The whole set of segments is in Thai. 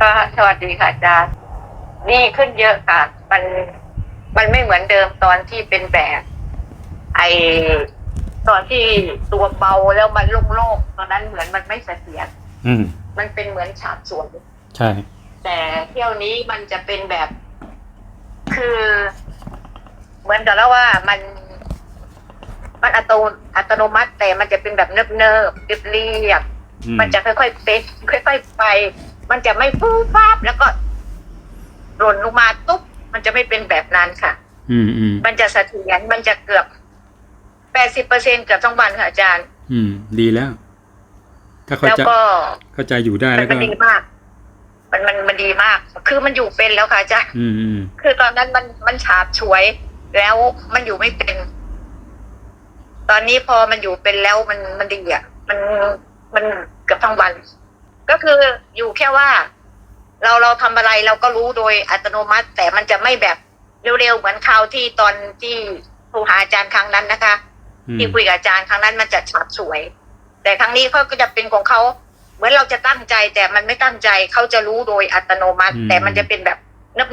ก็สวัสดีค่ะอาจารย์ดีขึ้นเยอะค่ะ มันมันไม่เหมือนเดิมตอนที่เป็นแบบ ไอตอนที่ตัวเบาแล้วมันโล่งๆตอนนั้นเหมือนมันไม่เสถียรอืม มันเป็นเหมือนฉาบสวนใช่ แต่เที่ยวนี้มันจะเป็นแบบ คือ เหมือนกับแล้วว่ามันมันอัตโนอัตโนมัติแต่มันจะเป็นแบบเนิบเนิบเรียบเรียบอืม มันจะค่อยๆเป๊กค่อยๆไป มันจะไม่ฟูฟ้าบแล้วก็หล่นลงมาตุ๊บมันจะไม่เป็นแบบนั้นค่ะ อืมอืมมันจะเสถียรมันจะเกือบแปดสิบเปอร์เซ็นเกือบทั้งวันค่ะอาจารย์ อืม ดีแล้ว ถ้าเข้าแล้วใจก็เข้าใจอยู่ได้มัแล้นวก็มันดีมาก มันมันมันดีมาก คือมันอยู่เป็นแล้วค่ะอาจารย์ อืมอืมคือตอนนั้นมันมันฉาบฉวย แล้วมันอยู่ไม่เป็น ตอนนี้พอมันอยู่เป็นแล้วมันมันดีอะ มันมันเกือบทั้งวัน ก็คืออยู่แค่ว่า เราเราทำอะไรเราก็รู้โดยอัตโนมัติ แต่มันจะไม่แบบเร็วๆเหมือนคราวที่ตอนที่โทรหาอาจารย์ครั้งนั้นนะคะอืมที่คุยกับอาจารย์ครั้งนั้นมันจะฉาบฉวย แต่ครั้งนี้เขาก็จะเป็นของเขาเหมือนเราจะตั้งใจแต่มันไม่ตั้งใจเขาจะรู้โดยอัตโนมัติ แต่มันจะเป็นแบบ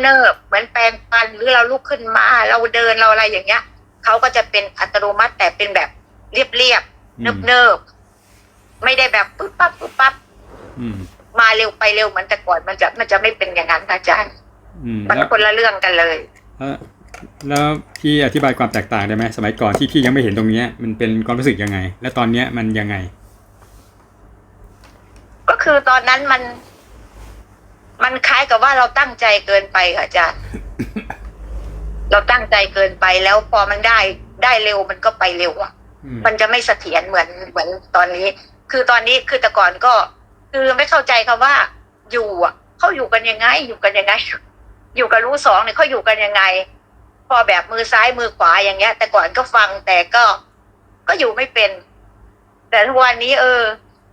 เนิบๆเหมือนแปลงฟันหรือเราลุกขึ้นมา เราเดินเราอะไรอย่างเงี้ยเขาก็จะเป็นอัตโนมัติแต่เป็นแบบเรียบๆอืมเนิบๆไม่ได้แบบปุ๊บปั๊บปุ๊บปั๊บอื มมาเร็วไปเร็วเหมือนแต่ก่อนมันจะมันจะไม่เป็นอย่างนั้นค่ะอาจารย์อืมมันแล้วคนละเรื่องกันเลยแล้วแล้วพี่อธิบายความแตกต่างได้ไหมสมัยก่อนที่พี่ยังไม่เห็นตรงเนี้ย มันเป็นความรู้สึกยังไง และตอนเนี้ยมันยังไง ก็คือตอนนั้นมัน มันคล้ายกับว่าเราตั้งใจเกินไปค่ะอาจารย์ เราตั้งใจเกินไปแล้วพอมันได้ได้เร็วมันก็ไปเร็วอะอืมมันจะไม่เสถียรเหมือนเหมือนตอนนี้ คือตอนนี้คือแต่ก่อนก็ คือไม่เข้าใจคำว่า อยู่อะเขาอยู่กันยังไง อยู่กันยังไง อยู่กับรู้สองเนี่ยเขาอยู่กันยังไง พอแบบมือซ้ายมือขวาอย่างเงี้ย แต่ก่อนก็ฟังแต่ก็ ก็อยู่ไม่เป็น แต่ทุกวันนี้ เออ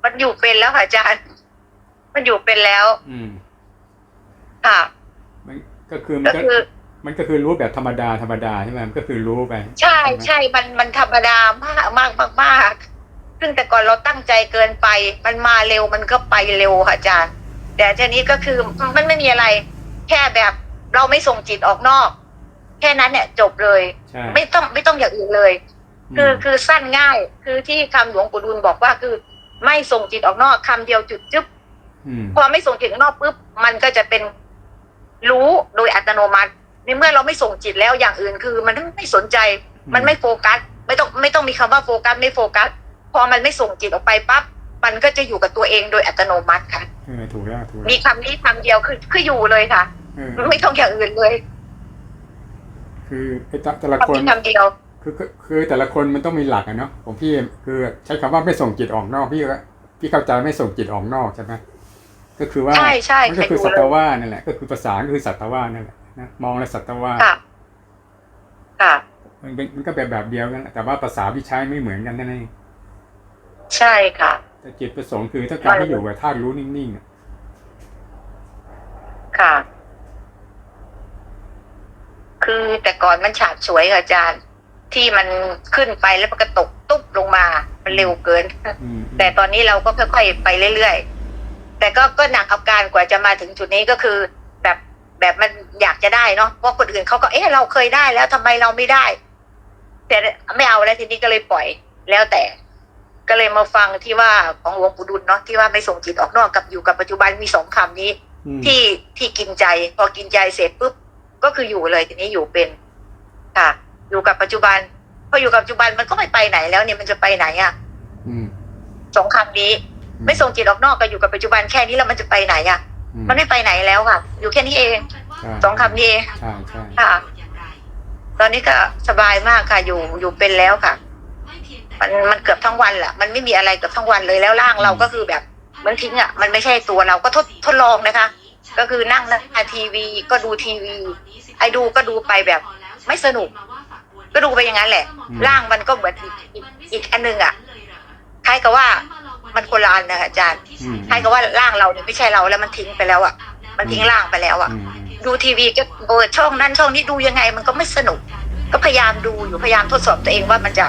มันอยู่เป็นแล้วค่ะอาจารย์ มันอยู่เป็นแล้ว อืมค่ะมันก็คือมันก็ก็คือมันก็คือรู้แบบธรรมดาธรรมดาใช่ไหมมันก็คือรู้ไป ใช่ใช่มันมันธรรมดามากมากมากมาก ซึ่งแต่ก่อนเราตั้งใจเกินไป มันมาเร็วมันก็ไปเร็วค่ะอาจารย์ แต่ทีนี้ก็คือมันไม่มีอะไร แค่แบบเราไม่ส่งจิตออกนอก แค่นั้นเนี่ยจบเลยใช่ไม่ต้องไม่ต้องอย่างอื่นเลย คือคือสั้นง่าย คือที่คำหลวงปู่ดูลบอกว่าคือ ไม่ส่งจิตออกนอกคำเดียวจุดจึ๊บอืมพอไม่ส่งจิตออกนอกปุ๊บมันก็จะเป็นรู้โดยอัตโนมัติในเมื่อเราไม่ส่งจิตแล้วอย่างอื่นคือ มันไม่สนใจ มันไม่โฟกัส ไม่ต้องไม่ต้องมีคำว่าโฟกัสไม่โฟกัส พอมันไม่ส่งจิตออกไปปั๊บมันก็จะอยู่กับตัวเองโดยอัตโนมัติค่ะเออถูกแล้วถูกแล้วมีคำนี้คำเดียวคือคืออยู่เลยค่ะ เออไม่ต้องอย่างอื่นเลยคือไอ้แต่แต่ละคำคนนี้คำเดียว คือคือคือแต่ละคนมันต้องมีหลักอะเนาะของพี่คือใช้คำว่าไม่ส่งจิตออกนอกพี่ก็พี่เข้าใจไม่ส่งจิตออกนอกใช่ไหมก็คือว่าใช่ใช่มันก็คือใครดู สัตเลยวานั่นแหละ ก็คือภาษาก็คือสัตวานั่นแหละนะมองแล้วสัตวาค่ะ ค่ะ มันเป็นมันก็แบบแบบเดียวกันแหละแต่ว่าภาษาที่ใช้ไม่เหมือนกันนั่นเอง ใช่ค่ะ แต่จิตประสงค์คือต้องการให้อยู่กับธาตุรู้นิ่งๆอะค่ะ คือแต่ก่อนมันฉาบฉวยค่ะอาจารย์ ที่มันขึ้นไปแล้วมันก็ตกตุ๊บลงมา มันเร็วเกิน อืมแต่ตอนนี้เราก็ค่อยๆไปเรื่อยๆ แต่ก็ก็หนักอาการกว่าจะมาถึงจุดนี้ก็คือ แบบแบบมันอยากจะได้เนาะเพราะคนอื่นเขาก็เอ๊ะเราเคยได้แล้วทำไมเราไม่ได้ แต่ไม่เอาแล้วทีนี้ก็เลยปล่อยแล้วแต่ ก็เลยมาฟังที่ว่าของหลวงปู่ดุลเนาะที่ว่าไม่ส่งจิตออกนอกกับอยู่กับปัจจุบันมีสองคำนี้อืมที่ที่กินใจ พอกินใจเสร็จปุ๊บก็คืออยู่เลยทีนี้อยู่เป็นค่ะ อยู่กับปัจจุบันพออยู่กับปัจจุบันมันก็ไม่ไปไหนแล้วเนี่ยมันจะไปไหนอะ่ะอืมสองคำนี้ ไม่ส่งจิตออกนอกก็อยู่กับปัจจุบันแค่นี้แล้วมันจะไปไหนอะ่ะอืมมันไม่ไปไหนแล้วค่ะ อยู่แค่นี้เองใช่สองคำนี้เองใช่ใช่ค่ะ ตอนนี้ก็สบายมากค่ะ อยู่อยู่เป็นแล้วค่ะ มันมันเกือบทั้งวันแหละมันไม่มีอะไรเกือบทั้งวันเลยแล้วร่างเราก็คือแบบเหมันทิ้งอะมันไม่ใช่ตัวเราก็ทดทดลองนะคะ ก็คือนั่งหน้าทีวีก็ดูทีวี ไอ้ดูก็ดูไปแบบ ไม่สนุก ก็ดูไปอย่างนั้นแหละ ร่างมันก็เหมือนอีกอีกอีกอันหนึงอะคล้ายกับว่ามันคนละอันนะคะอาจารย์อืมคล้ายกับว่าร่างเราเนี่ยไม่ใช่เราแล้วมันทิ้งไปแล้วอะ มันทิ้งร่างไปแล้วอะอืมอืมดูทีวีก็เปิดช่องนั้นช่องนี้ดูยังไง มันก็ไม่สนุก ก็พยายามดูอยู่พยายามทดสอบตัวเองว่ามันจะ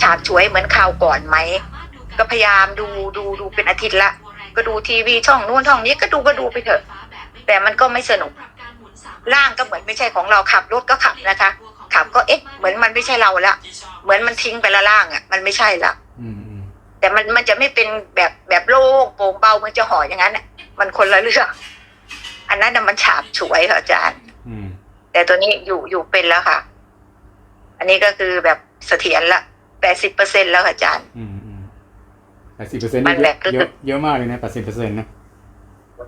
ฉาบฉวยเหมือนข่าวก่อนไหม ก็พยายามดูดูดูเป็นอาทิตย์ละ ก็ดูทีวีช่องนู้นช่องนี้ก็ดูก็ดูไปเถอะ แต่มันก็ไม่สนุก ร่างก็เหมือนไม่ใช่ของเราขับรถก็ขับนะคะ ขับก็เอ๊ะเหมือนมันไม่ใช่เราละ เหมือนมันทิ้งไปละร่างอะ มันไม่ใช่ละอืมอืมแต่มันมันจะไม่เป็นแบบแบบโล่งโปร่งเบามันจะห่ออย่างนั้นอะมันคนละเรื่องอันนั้นน่ะมันฉาบฉวยค่ะอาจารย์อืมแต่ตัวนี้อยู่อยู่เป็นแล้วค่ะ อันนี้ก็คือแบบเสถียรละ แปดสิบเปอร์เซ็นแล้วค่ะอาจารย์ อืมอืมแปดสิบเปอร์เซ็นต์มันนี่แบกเยอะเยอะมากเลยนะแปดสิบเปอร์เซ็นต์นะ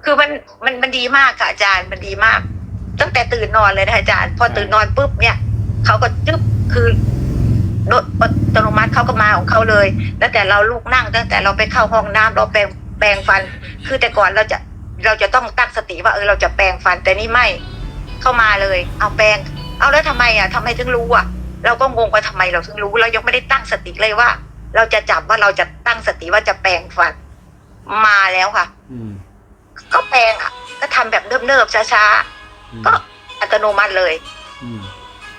คือมันมันมันดีมากค่ะอาจารย์มันดีมาก ตั้งแต่ตื่นนอนเลยนะอาจารย์ พอตื่นนอนปุ๊บเนี่ยเขาก็จึ๊บคือโดยอัตโนมัติเขาก็มาของเขาเลยตั้งแต่เราลุกนั่งตั้งแต่เราไปเข้าห้องน้ำเราแปรงแปรงฟัน คือแต่ก่อนเราจะเราจะต้องตั้งสติว่าเออเราจะแปรงฟันแต่นี่ไม่เข้ามาเลย เอาแปรงเอาแล้วทำไมอะทำไมถึงรู้อะ เราก็งงว่าทำไมเราถึงรู้เรายังไม่ได้ตั้งสติเลยว่า เราจะจับว่าเราจะตั้งสติว่าจะแปรงฟันมาแล้วค่ะ อืมก็แปรงอะ ก็ทำแบบเนิบๆช้าอืมๆก็อัตโนมัติเลยอืม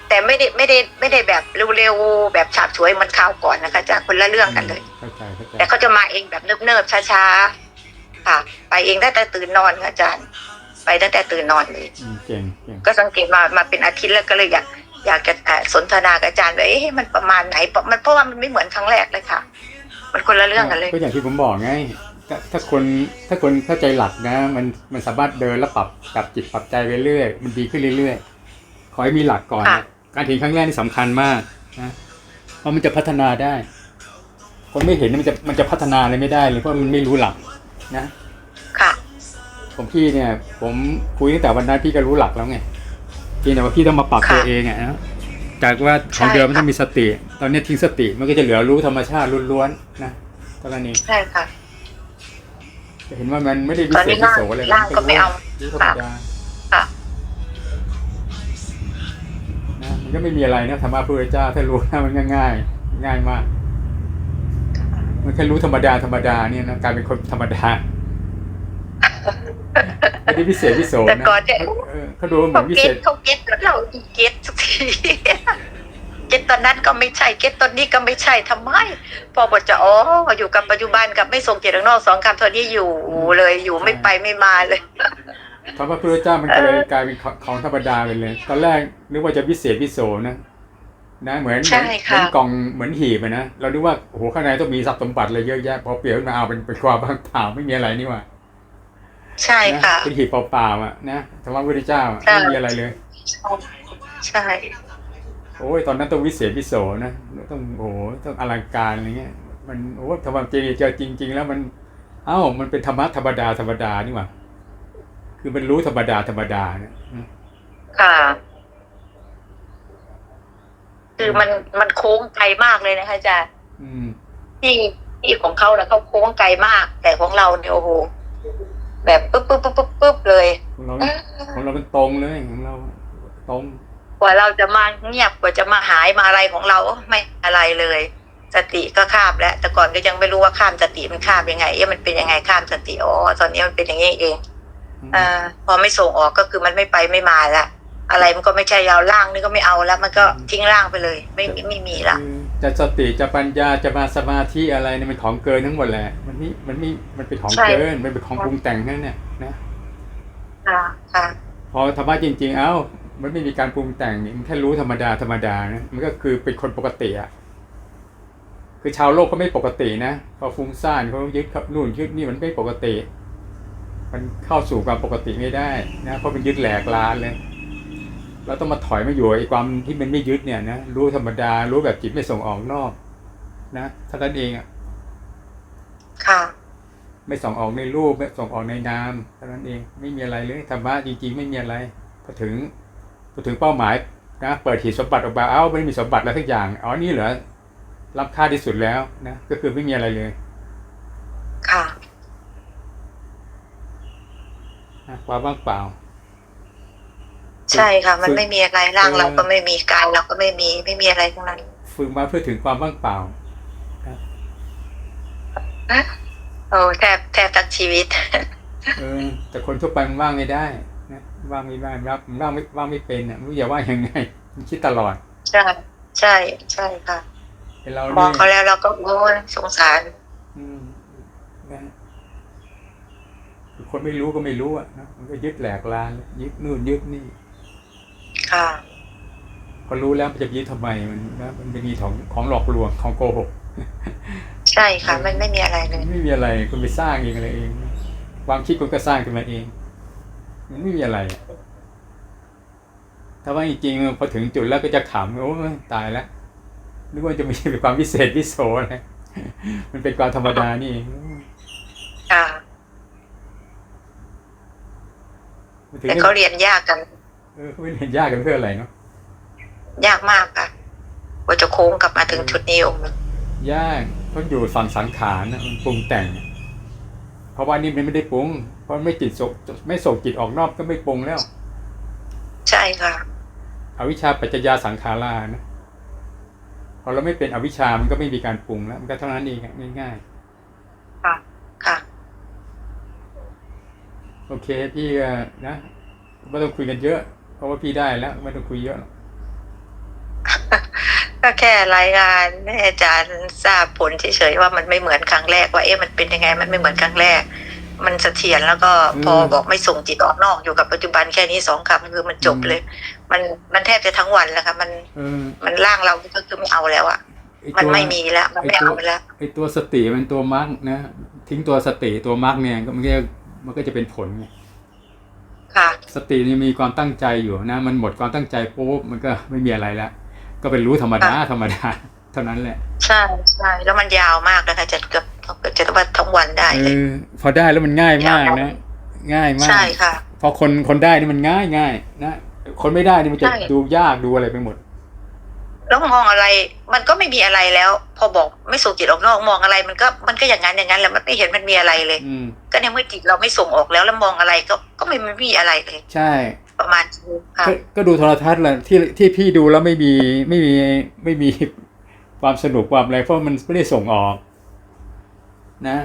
แต่ไม่ได้ไม่ได้ไม่ได้แบบเร็วๆแบบฉาบฉวยเหมันคราวก่อนนะคะจะคนละเรื่องกันเลยเข้าใจเข้าใจแต่เขาจะมาเองแบบเนิบๆช้าๆค่ะ ไปเองตั้งแต่ตื่นนอนค่ะอาจารย์ ไปตั้งแต่ตื่นนอนเลยอืมเก่งเก่งก็สังเกตมามาเป็นอาทิตย์แล้วก็เลยอยาก อยากจะอ่าสนทนากับอาจารย์ว่าเอ๊ะมันประมาณไหนเพราะมันเพราะว่ามันไม่เหมือนครั้งแรกเลยค่ะ มันคนละเรื่องกันเลยก็อย่างที่ผมบอกไงถ้าถ้าคนถ้าคนเข้าใจหลักนะ มันมันสามารถเดินแล้วปรับปรับจิตปรับใจไปเรื่อยมันดีขึ้นเรื่อยๆขอให้มีหลักก่อนค่ะนะการเห็นครั้งแรกนี่สำคัญมากนะเพราะมันจะพัฒนาได้ คนไม่เห็นนี่มันจะมันจะพัฒนาอะไรไม่ได้เลยเพราะมันไม่รู้หลักนะ ค่ะ ผมพี่เนี่ย ผมคุยตั้งแต่วันนั้นพี่ก็รู้หลักแล้วไง เพียงแต่ว่าพี่ต้องมาปรับค่ะตัวเองอะนะจากว่าของใช่เดิมมันค่ะต้องมีสติ ตอนนี้ทิ้งสติมันก็จะเหลือรู้ธรรมชาติล้วนๆนะเท่านั้นเองใช่ค่ะจะเห็นว่ามันไม่ได้วิตอนเศนี้ษวิโสอะไรร่างก็ไม่เอารู้ธรรมดาค่ะนะมันก็ไม่มีอะไรนะธรรมะพระพุทธเจ้าถ้ารู้นะมันง่ายง่ายๆง่ายมาก มันแค่รู้ธรรมดาธรรมดาเนี่ยนะกลายเป็นคนธรรมดา ไม่ได้วิเศษวิโสแต่นะก่อนเนี่ยเขาเออเขาดูเหมืเขาอนวิเก็เศตษ เขาเก็ตแล้วเราเก็ตทุกทีเก็ตตอนนั้นก็ไม่ใช่เก็ตตอนนี้ก็ไม่ใช่ทำไมพอบทจะอ๋ออยู่กับปัจจุบันกับไม่ส่งเกียรติข้างนอกสองคำเท่านี้อยู่เลยอยู่ไม่ไปไม่มาเลยธรรมะพระพุทธเจ้ามันก็เลยกลายเป็นของธรรมดาไปเลย ตอนแรกนึกว่าจะวิเศษวิโสนะนะเหมือนเหใช่มือนค่ะเหมือนกล่องเหมือนหีบอะนะเรานึกว่าโอ้โหข้างในต้องมีทรัพย์สมบัติอะไรเยอะแยะพอเปลี่ยนขึ้นมาเอาเป็นเป็นความบ้างเปล่าไม่มีอะไรนี่หว่า ใช่ค่ะนเป็นหีบเปล่าๆอะนะธรรมะพุทธเจ้าอะใช่ไม่มีอะไรเลย ใช่โอ้ยตอนนั้นต้องวิเศษวิโสนะต้องโอ้โหต้องอลังการอะไรเงี้ย มันโอ้ธรรมะจริงเจอจริง ๆ แล้วมัน เอ้ามันเป็นธรรมะธรรมดาธรรมดานี่หว่าคือมันรู้ธรรมดาธรรมดาเนี่ยนะค่ะ คือมันมันโค้งไกลมากเลยนะคะอาจารย์อืมที่ที่ของเขาแล้วเขาโค้งไกลมาก แต่ของเราเนี่ยโอ้โห แบบปุ๊บปุ๊บปุ๊บปุ๊บปุ๊บเลยของเราของเราเป็นตรงเลยของเราตรงกว่าเราจะมาเงียบกว่าจะมาหายมาอะไรของเราไม่อะไรเลย สติก็ข้ามแล้วแต่ก่อนก็ยังไม่รู้ว่าข้ามสติมันข้ามยังไงเอ๊ะมันเป็นยังไงข้ามสติอ๋อตอนนี้มันเป็นอย่างนี้เองอ่าพอไม่ส่งออกก็คือมันไม่ไปไม่มาละ อะไรมันก็ไม่ใช่ยาวล่างนี่ก็ไม่เอาแล้ว มันก็ทิ้งร่างไปเลย ไม่ไม่ไม่มีละคือจะสติจะปัญญาจะมาสมาธิอะไรเนี่ยมันของเกินทั้งหมดแหละมันไม่มันไม่มันเป็นของเกินมันเป็นของปรุงแต่งนั่นเนี่ยนะค่ะค่ะพอธรรมะจริง ๆ เอ้า มันไม่มีการปรุงแต่งนี่มันแค่รู้ธรรมดาธรรมดานะมันก็คือเป็นคนปกติอะคือชาวโลกก็ไม่ปกตินะพอฟุ้งซ่านเขายึดครับนู่นยึดนี่มันไม่ปกติ มันเข้าสู่ความปกติไม่ได้นะเพราะมันยึดแหลกลานเลย เราต้องมาถอยมาอยู่ไอ้ความที่มันไม่ยึดเนี่ยนะรู้ธรรมดา รู้แบบจิตไม่ส่งออกนอกนะเท่านั้นเองอะค่ะ ไม่ส่งออกในรูปไม่ส่งออกในนามเท่านั้นเองไม่มีอะไรเลยธรรมะจริงๆ ไม่มีอะไรพอถึงพอถึงเป้าหมายนะเปิดหีบสมบัติออกมาเอ้าไม่มีสมบัติแล้วทุกอย่างอ๋อนี่เหรอรับค่าที่สุดแล้วนะก็คือไม่มีอะไรเลย ค่ะนะความว่างเปล่า ใช่ค่ะ มันฝึกไม่มีอะไรร่างเออเราก็ไม่มีกายเราก็ไม่มีไม่มีอะไรทั้งนั้น ฝึกมาเพื่อถึงความว่างเปล่าโอ้แทบแทบทั้งชีวิตเออแต่คนทั่วไปมันว่างไม่ได้นะว่างไม่ได้รับมันว่างไม่ว่างไม่เป็นอะไม่รู้จะว่ายังไงมันคิดตลอด ใช่ใช่ใช่ค่ะเป็นเรามองเนี่ยเขาแล้วเราก็โอ้ยสงสาร อืมนะคือคนไม่รู้ก็ไม่รู้อะนะมันก็ยึดแหลกลานยึดนู่นยึดนี่ ค่ะพอรู้แล้วมันจะยึดทำไมมันนะมันเป็นมีของของหลอกลวงของโกหก ใช่ค่ะ มันไม่มีอะไรเลยไม่มีอะไรคุณไปสร้างเองอะไรเอง ความคิดคุณก็สร้างขึ้นมาเอง มันไม่มีอะไรอะถ้าว่าจริงๆพอถึงจุดแล้วก็จะขำโอ้ยตายแล้วนึกว่าจะมีเป็นความพิเศษพิโสอะไรมันเป็นความธรรมดานี่เองค่ะมันถึงแต่เขาเรียนยากกัน เออเขาไม่เห็นยากกันเพื่ออะไรเนาะยากมากค่ะกว่าจะโค้งกลับมาถึงจุดนี้องค์หนึ่งยากเพราะอยู่สังสังขารนะมันปรุงแต่ง เพราะว่านี่มันไม่ได้ปรุง เพราะไม่จิตส่งไม่ส่งจิตออกนอกก็ไม่ปรุงแล้ว ใช่ค่ะอวิชชาปัจจยาสังขารานะพอเราไม่เป็นอวิชชามันก็ไม่มีการปรุงแล้ว มันก็เท่านั้นเองอะง่ายค่ะค่ะๆโอเคพี่ก็นะไม่ต้องคุยกันเยอะเพ ราะว่าพี่ได้แล้วไม่ต้องคุยเยอะหรอกก็แค่รายงานให้อาจารย์ทราบผลเฉยๆว่ามันไม่เหมือนครั้งแรกว่าเอ๊ะมันเป็นยังไง มันไม่เหมือนครั้งแรก มันเสถียรแล้วก็พอบอกไม่ส่งจิตออกนอกอยู่กับปัจจุบันแค่นี้สองคำคือมันจบเลย มันมันแทบจะทั้งวันแล้วค่ะมันเออมันร่างเราก็คือไม่เอาแล้วอะไอ้มันตัวไม่มีแล้วมันไม่เอาแล้วไอ้ตัวสติมันตัวมรรคนะ ทิ้งตัวสติตัวมรรคเนี่ยก็มันก็มันก็จะเป็นผลไง ค่ะ สตินี่มีความตั้งใจอยู่นะ มันหมดความตั้งใจปุ๊บมันก็ไม่มีอะไรแล้ว ก็เป็นรู้ธรรมดาธรรมดา เท่านั้นแหละ ใช่ใช่แล้วมันยาวมากนะคะจะเกือบเกือบจะว่าทั้งวันได้เอเลยอพอได้แล้วมันง่ายมากนะ ง่ายมากใช่ค่ะ พอคนคนได้นี่มันง่ายง่ายนะคนไม่ได้นี่มันจะใช่ดูยากดูอะไรไปหมด แล้วมองอะไรมันก็ไม่มีอะไรแล้ว พอบอกไม่ส่งจิตออกนอกมองอะไรมันก็มันก็อย่างนั้นอย่างนั้นแหละมันไม่เห็นมันมีอะไรเลยอืมก็ในเมื่อจิตเราไม่ส่งออกแล้วแล้วมองอะไรก็ก็ไม่ไม่มีอะไรเลย ใช่ ประมาณนี้ค่ะก็ก็ดูโทรทัศน์แหละที่ที่พี่ดูแล้วไม่มีไม่มีไม่มีความสนุกความอะไรเพราะมันไม่ได้ส่งออก นะ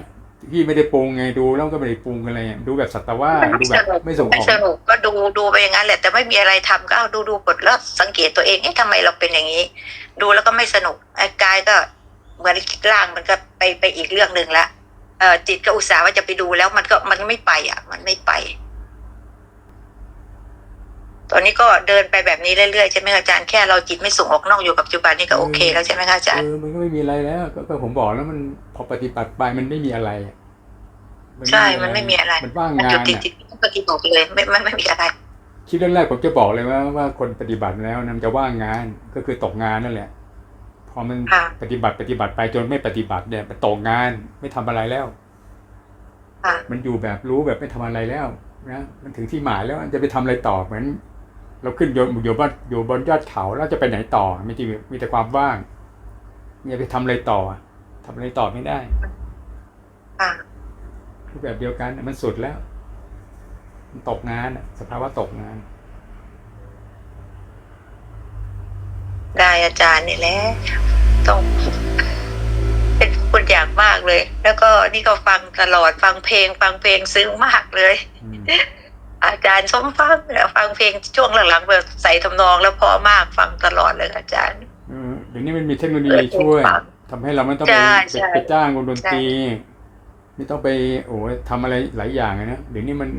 พี่ไม่ได้ปรุงไงดูแล้วก็ไม่ได้ปรุงอะไรอะดูแบบสัตว์ว่าสดูแบบไม่ส่งอไม่อกสนุกก็ดูดูไปอย่างนั้นแหละ แต่ไม่มีอะไรทำก็เอาดูดูกดแล้วสังเกตตัวเองเอ๊ะทำไมเราเป็นอย่างนี้ ดูแล้วก็ไม่สนุกไอ้กายก็เหมือนร่างมันก็ไปไปอีกเรื่องหนึ่งละเออจิตก็อุตส่าห์ว่าจะไปดูแล้วมันก็มันไม่ไปอะ มันไม่ไป ตอนนี้ก็เดินไปแบบนี้เรื่อยๆใช่ไหมคะอาจารย์แค่เราจิตไม่ส่งออกนอกอยู่กับปัจจุบันนี่ก็โอเคแล้วใช่ไหมคะอาจารเอย์อมันก็ไม่มีอะไรแล้วก็ก็ผมบอกแล้วมันพอปฏิบัติไปมันไม่มีอะไรอะใช่มันไม่มีอะไรมันว่างมันงาจุดนติดอะจิตก็ปฏิบัติเลยไม่ไม่ไม่มีอะไรคลิปแรกๆผมจะบอกเลยว่าว่าคนปฏิบัติแล้วนะมันจะว่างงานก็คือตกงานนั่นแหละพอมันค่ะปฏิบัติปฏิบัติไปจนไม่ปฏิบัติเนี่ยมันตกงานไม่ทำอะไรแล้วค่ะมันอยู่แบบรู้แบบไม่ทำอะไรแล้วนะมันถึงที่หมายแล้วมันจะไปทำอะไรต่อเหมือน เราขึ้นอยู่อยู่บนอยู่บนยอดเขาแล้วจะไปไหนต่อมีแต่มีแต่ความว่างมีไปทำอะไรต่อทำอะไรต่อไม่ได้ค่ะรูปแบบเดียวกันมันสุดแล้ว มันตกงานอะสภาวะตกงานได้อาจารย์นี่แหละต้องเป็นคนอยากมากเลย แล้วก็นี่ก็ฟังตลอดฟังเพลง ฟังเพลงซึ้งมากเลย อืมอาจารย์สมฟังเนี่ยฟังเพลงช่วงหลังๆแบบใส่ทำนองแล้วเพอมากฟังตลอดเลยอาจารย์เออเดี๋ยวนี้มันมีเทคโนโลยีช่วยทำให้เราไม่ต้องไปใช่ไปใช่ไปจ้างวงดนตรี ไม่ต้องไปโอ้ยทำอะไรหลายอย่างอะนะเดี๋ยวนี้มัน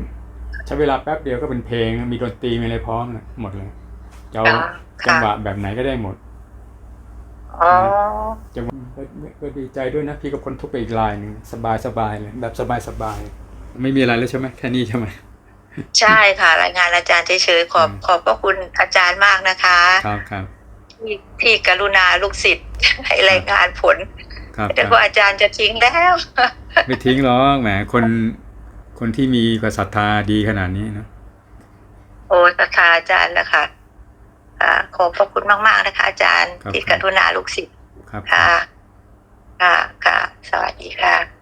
ใช้เวลาแป๊บเดียวก็เป็นเพลงมีดนตรีมีอะไรพร้อมนะหมดเลยจะเอาค่ะจังหค่ะวะแบบไหนก็ได้หมดอ๋อจังหวะก็ก็ดีใจด้วยนะพี่ก็พ้นทุกข์ไปอีกลายหนึ่งสบายสบายเลยแบบสบายสบายไม่มีอะไรแล้วใช่ไหมแค่นี้ใช่ไหม ใช่ค่ะ รายงานอาจารย์เฉยๆขอบอืมขอบพระคุณอาจารย์มากนะคะ ครับครับที่ที่กรุณาลูกศิษย์ให้รายงานผลครับคแต่รับว่าอาจารย์จะทิ้งแล้ว ไม่ทิ้งหรอกแหมคนคนที่มีกว่าศรัทธาดีขนาดนี้นะโอ้ศรัทธาอาจารย์นะคะอ่าขอบพระคุณมากๆนะคะ อาจารย์ครับที่ครักบรุณาลูกศิษย์ครับค่ะค่ะค่ะสวัสดีค่ะ